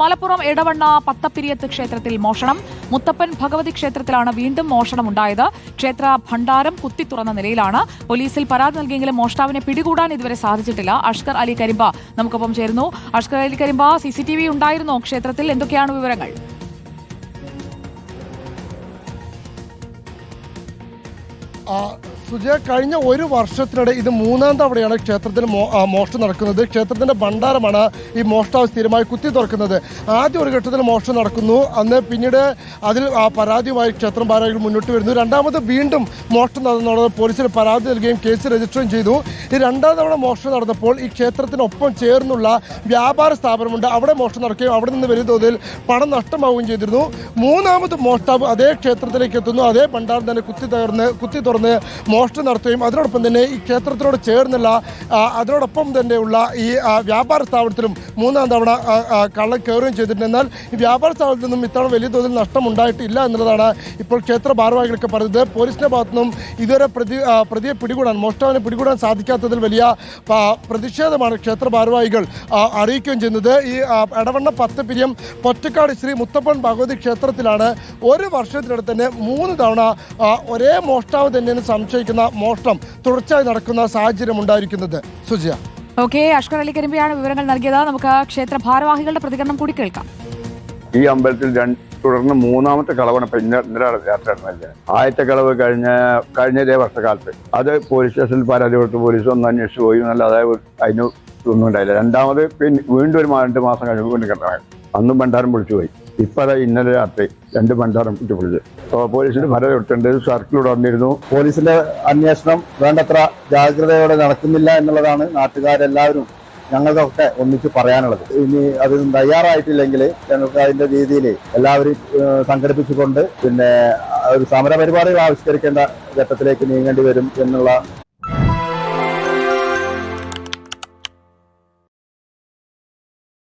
മലപ്പുറം എടവണ്ണ പത്തപ്പിരിയത്ത് ക്ഷേത്രത്തിൽ മോഷണം. മുത്തപ്പൻ ഭഗവതി ക്ഷേത്രത്തിലാണ് വീണ്ടും മോഷണം മോഷണമുണ്ടായത്. ക്ഷേത്ര ഭണ്ഡാരം കുത്തി തുറന്ന നിലയിലാണ്. പോലീസിൽ പരാതി നൽകിയെങ്കിലും മോഷ്ടാവിനെ പിടികൂടാൻ ഇതുവരെ സാധിച്ചിട്ടില്ല. അഷ്കർ അലി കരിമ്പ നമുക്കൊപ്പം ചേരുന്നു. Ashkar Ali Karimpa C C T V ഉണ്ടായിരുന്നോ ക്ഷേത്രത്തിൽ? എന്തൊക്കെയാണ് വിവരങ്ങൾ? ആ, സുജയ കഴിഞ്ഞ ഒരു വർഷത്തിനിടെ ഇത് മൂന്നാം തവണയാണ് ക്ഷേത്രത്തിൽ മോഷണം നടക്കുന്നത്. ക്ഷേത്രത്തിന്റെ ഭണ്ഡാരമാണ് ഈ മോഷ്ടാവ് സ്ഥിരമായി കുത്തി തുറക്കുന്നത്. ആദ്യ ഒരു ഘട്ടത്തിൽ മോഷണം നടക്കുന്നു. അന്ന് പിന്നീട് അതിൽ പരാതിയുമായി ക്ഷേത്രം ഭാരവാഹികൾ മുന്നോട്ട് വരുന്നു. രണ്ടാമത് വീണ്ടും മോഷണം നടന്നുള്ളത് പോലീസിൽ പരാതി നൽകുകയും കേസ് രജിസ്റ്ററും ചെയ്തു. ഈ രണ്ടാം തവണ മോഷണം നടന്നപ്പോൾ ഈ ക്ഷേത്രത്തിനൊപ്പം ചേർന്നുള്ള വ്യാപാര സ്ഥാപനമുണ്ട്. അവിടെ മോഷണം നടക്കുകയും അവിടെ നിന്ന് വലിയ തോതിൽ പണം നഷ്ടമാവുകയും ചെയ്തിരുന്നു. മൂന്നാമത് മോഷ്ടാവ് അതേ ക്ഷേത്രത്തിലേക്ക് എത്തുന്നു. അതേ ഭണ്ഡാരം തന്നെ കുത്തി തകർന്ന് കുത്തി തുറന്ന് മോഷണം നടത്തുകയും അതിനോടൊപ്പം തന്നെ ഈ ക്ഷേത്രത്തിനോട് ചേർന്നുള്ള അതിനോടൊപ്പം അതിനോടൊപ്പം തന്നെയുള്ള ഈ വ്യാപാര സ്ഥാപനത്തിലും മൂന്നാം തവണ കള്ളം കയറുകയും ചെയ്തിട്ടുണ്ട്. എന്നാൽ ഈ വ്യാപാര സ്ഥാപനത്തിൽ നിന്നും ഇത്തവണ വലിയ തോതിൽ നഷ്ടം ഉണ്ടായിട്ടില്ല എന്നുള്ളതാണ് ഇപ്പോൾ ക്ഷേത്ര ഭാരവാഹികളൊക്കെ പറയുന്നത് പോലീസിന്റെ ഭാഗത്തുനിന്നും ഇതുവരെ പ്രതി പ്രതിയെ പിടികൂടാൻ മോഷ്ടാവിനെ പിടികൂടാൻ സാധിക്കാത്തതിൽ വലിയ പ്രതിഷേധമാണ് ക്ഷേത്ര ഭാരവാഹികൾ അറിയിക്കുകയും ചെയ്യുന്നത്. ഈ എടവണ്ണ പത്ത് പിരിയം പൊറ്റക്കാട് ശ്രീ മുത്തപ്പൻ ഭഗവതി ക്ഷേത്രത്തിലാണ് ഒരു വർഷത്തിനടുത്ത് തന്നെ മൂന്ന് തവണ ഒരേ മോഷ്ടാവ് തന്നെയെന്ന് സംശയിക്കുന്ന മോഷണം തുടർച്ചയായി നടക്കുന്ന സാഹചര്യം ഉണ്ടായിരിക്കുന്നത്. സുജിയ. ഓക്കെ അഷ്കർ അലി കരിമ്പിയാണ് വിവരങ്ങൾ നൽകിയത്. നമുക്ക് ക്ഷേത്ര ഭാരവാഹികളുടെ പ്രതികരണം കൂടി കേൾക്കാം. ഈ അമ്പലത്തിൽ രണ്ട് തുടർന്ന് മൂന്നാമത്തെ കളവാണ് ഇന്നലെ യാത്ര നടന്നത് ആദ്യത്തെ കളവ് കഴിഞ്ഞ കഴിഞ്ഞ ഇതേ വർഷക്കാലത്ത്. അത് പോലീസ് സ്റ്റേഷനിൽ പരാതി കൊടുത്ത് പോലീസ് ഒന്ന് അന്വേഷിച്ച് പോയി. എന്നല്ലാതെ അതിന് ഒന്നും ഉണ്ടായില്ല. രണ്ടാമത് പിന്നെ വീണ്ടും ഒരു രണ്ട് മാസം കഴിഞ്ഞ് വീണ്ടും കിട്ടണം അന്നും ഭണ്ഡാരം പൊളിച്ചു പോയി. ഇപ്പൊ ഇന്നലെ രാത്രി രണ്ട് പൊളിച്ച് അപ്പോൾ പോലീസിന് ഫല കൊടുത്തിട്ടുണ്ട്. സർക്കിളിലൂടെ വന്നിരുന്നു. പോലീസിന്റെ അന്വേഷണം വേണ്ടത്ര ജാഗ്രതയോടെ നടക്കുന്നില്ല എന്നുള്ളതാണ് നാട്ടുകാരെല്ലാവരും ഞങ്ങൾക്കൊക്കെ ഒന്നിച്ച് പറയാനുള്ളത്. ഇനി അത് തയ്യാറായിട്ടില്ലെങ്കിൽ ഞങ്ങൾക്ക് അതിന്റെ രീതിയിൽ എല്ലാവരും സംഘടിപ്പിച്ചുകൊണ്ട് പിന്നെ ഒരു സമര പരിപാടികൾ ആവിഷ്കരിക്കേണ്ട ഘട്ടത്തിലേക്ക് നീങ്ങേണ്ടി വരും എന്നുള്ള